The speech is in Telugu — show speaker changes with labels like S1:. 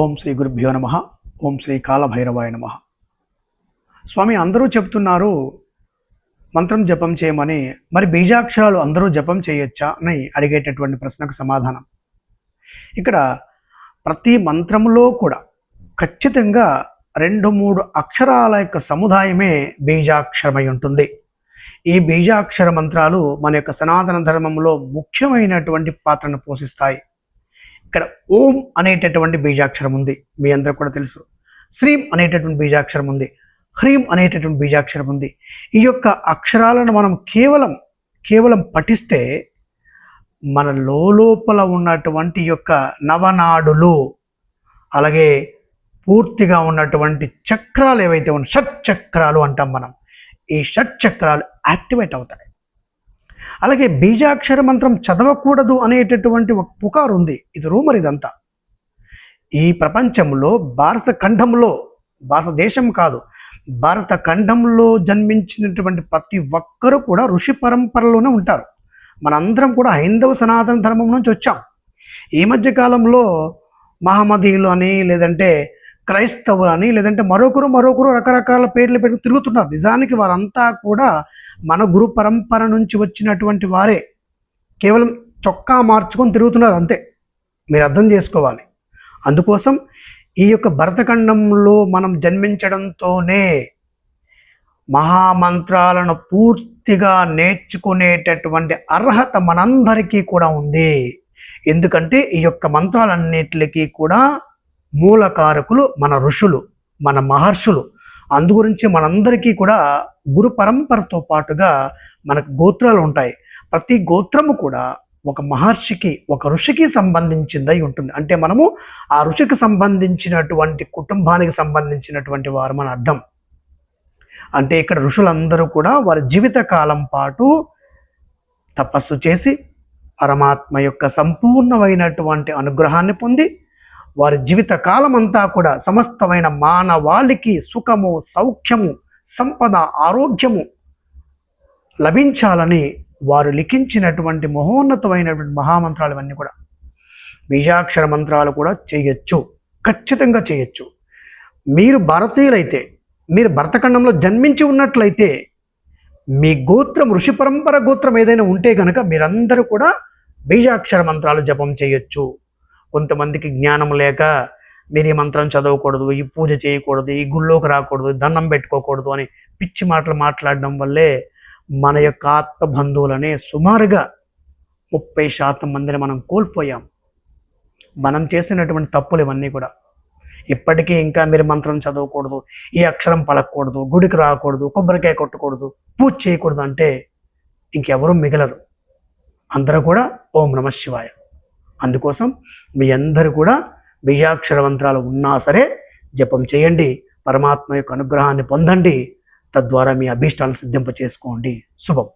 S1: ఓం శ్రీ గురుభ్యో నమ. ఓం శ్రీ కాలభైరవాయ నమ. స్వామి అందరూ చెప్తున్నారు మంత్రం జపం చేయమని మరి బీజాక్షరాలు అందరూ జపం చేయొచ్చా అని అడిగేటటువంటి ప్రశ్నకు సమాధానం. ఇక్కడ ప్రతి మంత్రంలో కూడా ఖచ్చితంగా రెండు మూడు అక్షరాల యొక్క సముదాయమే బీజాక్షరమై ఉంటుంది. ఈ బీజాక్షర మంత్రాలు మన యొక్క సనాతన ధర్మంలో ముఖ్యమైనటువంటి పాత్రను పోషిస్తాయి. ఇక్కడ ఓం అనేటటువంటి బీజాక్షరం ఉంది. మీ అందరూ కూడా తెలుసు. శ్రీం అనేటటువంటి బీజాక్షరం ఉంది. హ్రీం అనేటటువంటి బీజాక్షరం ఉంది. ఈ యొక్క అక్షరాలను మనం కేవలం కేవలం పఠిస్తే మన లోపల ఉన్నటువంటి యొక్క నవనాడులు అలాగే పూర్తిగా ఉన్నటువంటి చక్రాలు ఏవైతే ఉన్న షట్ చక్రాలు అంటాం మనం. ఈ షట్ చక్రాలు యాక్టివేట్ అవుతాయి. అలాగే బీజాక్షర మంత్రం చదవకూడదు అనేటటువంటి ఒక పుకారు ఉంది ఇది రూమర్ ఇదంతా. ఈ ప్రపంచంలో భారత ఖండంలో భారతదేశం కాదు భారత ఖండంలో జన్మించినటువంటి ప్రతి ఒక్కరూ కూడా ఋషి పరంపరలోనే ఉంటారు. మనందరం కూడా హైందవ సనాతన ధర్మం నుంచి వచ్చాం. ఈ మధ్య కాలంలో మహమ్మదీయులు అని లేదంటే క్రైస్తవులు అని లేదంటే మరొకరు మరొకరు రకరకాల పేర్లు పెట్టి తిరుగుతున్నారు. నిజానికి వారంతా కూడా మన గురు పరంపర నుంచి వచ్చినటువంటి వారే కేవలం చొక్కా మార్చుకొని తిరుగుతున్నారు అంతే. మీరు అర్థం చేసుకోవాలి. అందుకోసం ఈ యొక్క భరతఖండంలో మనం జన్మించడంతోనే మహామంత్రాలను పూర్తిగా నేర్చుకునేటటువంటి అర్హత మనందరికీ కూడా ఉంది. ఎందుకంటే ఈ యొక్క మంత్రాలన్నిటికీ కూడా మూలకారకులు మన ఋషులు మన మహర్షులు. అందుగురించి మనందరికీ కూడా గురు పరంపరతో పాటుగా మనకు గోత్రాలు ఉంటాయి. ప్రతి గోత్రము కూడా ఒక మహర్షికి ఒక ఋషికి సంబంధించిందై ఉంటుంది. అంటే మనము ఆ ఋషికి సంబంధించినటువంటి కుటుంబానికి సంబంధించినటువంటి వారు మన అర్థం. అంటే ఇక్కడ ఋషులందరూ కూడా వారి జీవిత కాలం పాటు తపస్సు చేసి పరమాత్మ యొక్క సంపూర్ణమైనటువంటి అనుగ్రహాన్ని పొంది వారి జీవిత కాలం అంతా కూడా సమస్తమైన మానవాళికి సుఖము సౌఖ్యము సంపద ఆరోగ్యము లభించాలని వారు లిఖించినటువంటి మహోన్నతమైనటువంటి మహామంత్రాలు ఇవన్నీ కూడా. బీజాక్షర మంత్రాలు కూడా చేయొచ్చు. ఖచ్చితంగా చేయొచ్చు. మీరు భారతీయులైతే మీరు భరతఖండంలో జన్మించి ఉన్నట్లయితే మీ గోత్రం ఋషి పరంపర గోత్రం ఏదైనా ఉంటే కనుక మీరందరూ కూడా బీజాక్షర మంత్రాలు జపం చేయొచ్చు. కొంతమందికి జ్ఞానం లేక మీరు ఈ మంత్రం చదవకూడదు ఈ పూజ చేయకూడదు ఈ గుళ్ళోకి రాకూడదు దండం పెట్టుకోకూడదు అని పిచ్చి మాటలు మాట్లాడడం వల్లే మన యొక్క ఆత్మ బంధువులనే సుమారుగా ముప్పై శాతం మందిని మనం కోల్పోయాం. మనం చేసినటువంటి తప్పులు ఇవన్నీ కూడా. ఇప్పటికీ ఇంకా మీరు మంత్రం చదవకూడదు ఈ అక్షరం పలకూడదు గుడికి రాకూడదు కొబ్బరికాయ కొట్టకూడదు పూజ చేయకూడదు అంటే ఇంకెవరూ మిగలరు. అందరూ కూడా ఓం నమ శివాయ. అందుకోసం మీ అందరూ కూడా బీజాక్షర మంత్రాలు ఉన్నా సరే జపం చేయండి. పరమాత్మ యొక్క అనుగ్రహాన్ని పొందండి. తద్వారా మీ అభీష్టాలను సిద్ధింప చేసుకోండి శుభం.